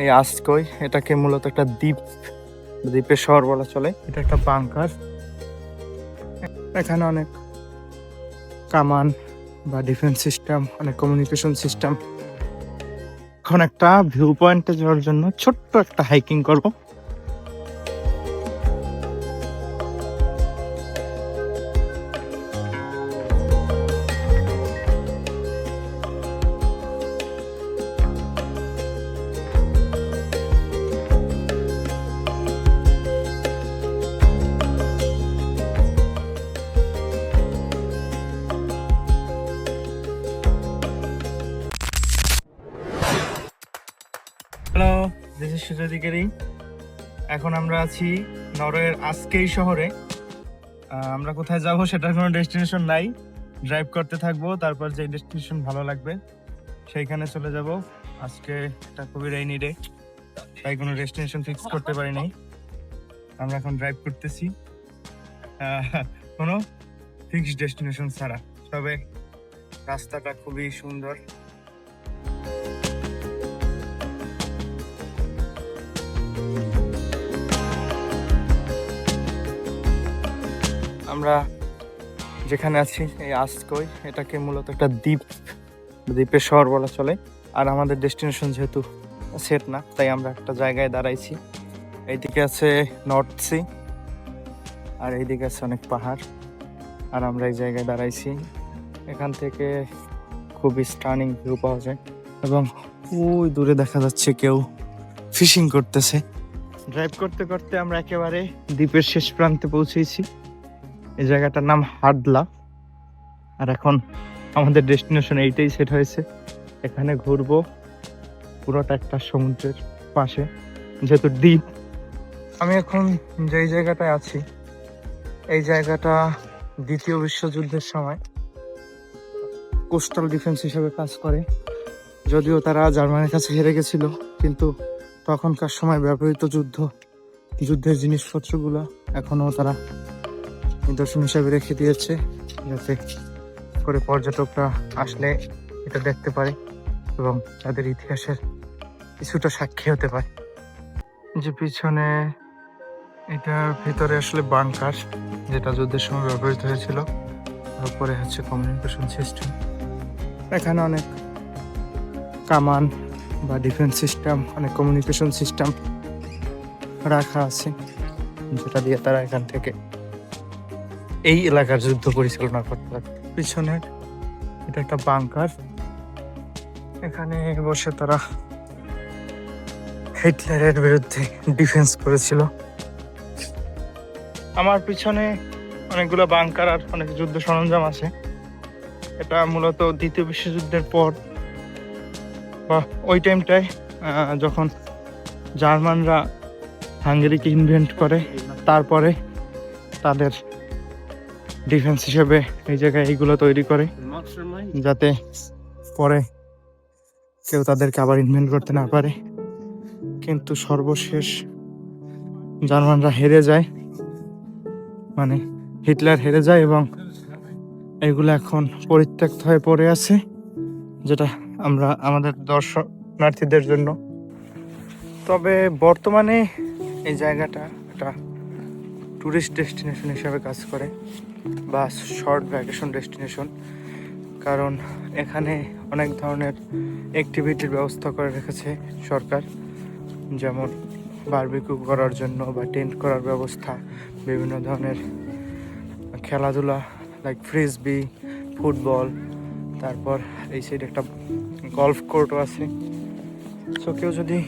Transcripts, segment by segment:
এই আসকই, এটাকে মূলত একটা দ্বীপ, দ্বীপের শহর বলা চলে। এটা একটা বাংকার। এখানে অনেক কামান বা ডিফেন্স সিস্টেম, অনেক কমিউনিকেশন সিস্টেম। এখন একটা ভিউ পয়েন্টে যাওয়ার জন্য ছোট্ট একটা হাইকিং করব। হ্যালো দিস ইজ সুজাদিকারি এখন আমরা আছি নরওয়ের আজকেই শহরে। আমরা কোথায় যাব সেটার কোনো ডেস্টিনেশন নাই। ড্রাইভ করতে থাকব, তারপর যে ডেস্টিনেশন ভালো লাগবে, সেইখানে চলে যাব। আজকে এটা খুবই রেইনি ডে তাই কোনো ডেস্টিনেশন ফিক্স করতে পারি নাই। আমরা এখন ড্রাইভ করতেছি। কোনো ফিক্সড ডেস্টিনেশন ছাড়া। তবে রাস্তাটা খুবই সুন্দর। যেখানে আছি, এই আসকই এটাকে মূলত একটা দ্বীপ দ্বীপের শহর বলা চলে। আর আমাদের ডেস্টিনেশন যেহেতু সেট না, তাই আমরা একটা জায়গায় দাঁড়াইছি। এইদিকে আছে নর্থ সি আর এইদিকে আছে অনেক পাহাড়। আর আমরা এই জায়গায় দাঁড়াইছি। এখান থেকে খুবই স্টার্নিং ভিউ পাওয়া যায়। এবং ওই দূরে দেখা যাচ্ছে কেউ ফিশিং করতেছে। ড্রাইভ করতে করতে আমরা একেবারে দ্বীপের শেষ প্রান্তে পৌঁছেছি। এই জায়গাটার নাম হাডলা আর এখন আমাদের ডেস্টিনেশন এইটাই সেট হয়েছে। এখানে ঘুরবো পুরোটা একটা সমুদ্রের পাশে। যেহেতু দ্বীপ, আমি এখন যেই জায়গাটায় আছি, এই জায়গাটা দ্বিতীয় বিশ্বযুদ্ধের সময়। কোস্টাল ডিফেন্স হিসেবে কাজ করে। যদিও তারা জার্মানির কাছে হেরে গেছিল, কিন্তু তখনকার সময় ব্যবহৃত যুদ্ধ, যুদ্ধের জিনিসপত্রগুলো এখনও তারা নিদর্শন হিসাবে রেখে দিয়েছে। যাতে করে পর্যটকরা আসলে এটা দেখতে পারে এবং তাদের ইতিহাসের কিছুটা সাক্ষী হতে পারে। যে পিছনে এটার ভিতরে আসলে বাংকার, যেটা যুদ্ধের সময় ব্যবহৃত হয়েছিল। তারপরে হচ্ছে কমিউনিকেশন সিস্টেম এখানে অনেক কামান বা ডিফেন্স সিস্টেম অনেক কমিউনিকেশন সিস্টেম রাখা আছে, যেটা দিয়ে তারা এখান থেকে এই এলাকার যুদ্ধ পরিচালনা করতে পারে পিছনের এটা একটা বাংকার। এখানে বসে তারা হিটলারের বিরুদ্ধে ডিফেন্স করেছিল। আমার পিছনে অনেকগুলো বাংকার আর অনেক যুদ্ধ সরঞ্জাম আছে। এটা মূলত দ্বিতীয় বিশ্বযুদ্ধের পর বা ওই টাইমটায় যখন জার্মানরা হাঙ্গেরিকে ইনভেন্ট করে, তারপরে তাদের ডিফেন্স হিসেবে এই জায়গায় এইগুলো তৈরি করে, যাতে পরে কেউ তাদেরকে আবার ইনভেন্ট করতে না পারে। কিন্তু সর্বশেষ জার্মানরা হেরে যায় মানে হিটলার হেরে যায় এবং এগুলো এখন পরিত্যক্ত হয়ে পড়ে আছে, যেটা আমরা আমাদের দর্শনার্থীদের জন্য। তবে বর্তমানে এই জায়গাটা একটা ট্যুরিস্ট ডেস্টিনেশন হিসাবে কাজ করে বা শর্ট ভ্যাকেশন ডেস্টিনেশন কারণ এখানে অনেক ধরনের অ্যাক্টিভিটির ব্যবস্থা করে রেখেছে সরকার, যেমন বারবিকিউ করার জন্য বা টেন্ট করার ব্যবস্থা, বিভিন্ন ধরনের খেলাধুলা লাইক ফ্রিজবি ফুটবল তারপর এই সাইডে একটা গলফ কোর্টও আছে। সো কেউ যদি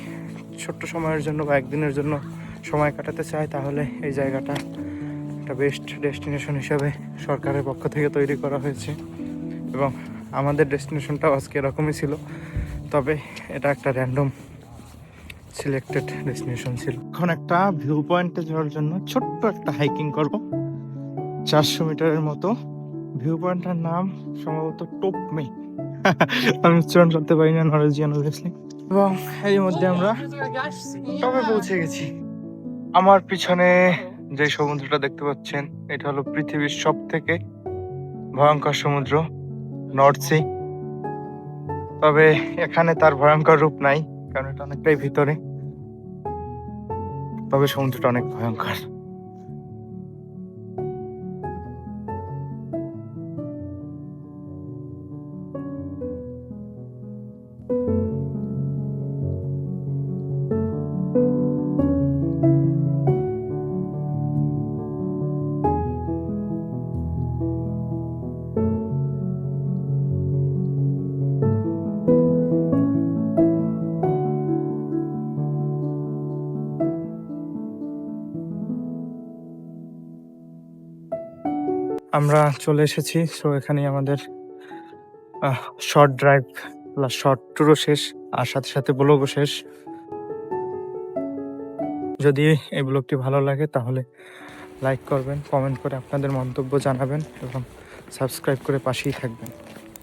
ছোট্ট সময়ের জন্য বা একদিনের জন্য সময় কাটাতে চায় তাহলে এই জায়গাটা একটা বেস্ট ডেস্টিনেশন হিসাবে সরকারের পক্ষ থেকে তৈরি করা হয়েছে। এবং আমাদের ডেস্টিনেশনটাও আজকে এরকমই ছিল তবে এটা একটা র্যান্ডম সিলেক্টেড ডেস্টিনেশন ছিল। এখন একটা ভিউ পয়েন্টে যাওয়ার জন্য ছোট্ট একটা হাইকিং করব। চারশো মিটারের মতো ভিউ পয়েন্টটার নাম সম্ভবত টোপমে আমি উচ্চারণ করতে পারি না নলেজিয়ান অবভিয়াসলি এবং এর মধ্যে আমরা টপে পৌঁছে গেছি। আমার পিছনে যে সমুদ্রটা দেখতে পাচ্ছেন, এটা হলো পৃথিবীর সব থেকে ভয়ঙ্কর সমুদ্র নর্থ সি তবে এখানে তার ভয়ঙ্কর রূপ নাই, কারণ এটা অনেকটাই ভিতরে। তবে সমুদ্রটা অনেক ভয়ঙ্কর। আমরা চলে এসেছি। সো এখানে আমাদের শর্ট ড্রাইভ প্লাস শর্ট ট্যুরও শেষ, আর সাথে সাথে ব্লগও শেষ। যদি এই ব্লগটি ভালো লাগে, তাহলে লাইক করবেন কমেন্ট করে আপনাদের মন্তব্য জানাবেন এবং সাবস্ক্রাইব করে পাশেই থাকবেন।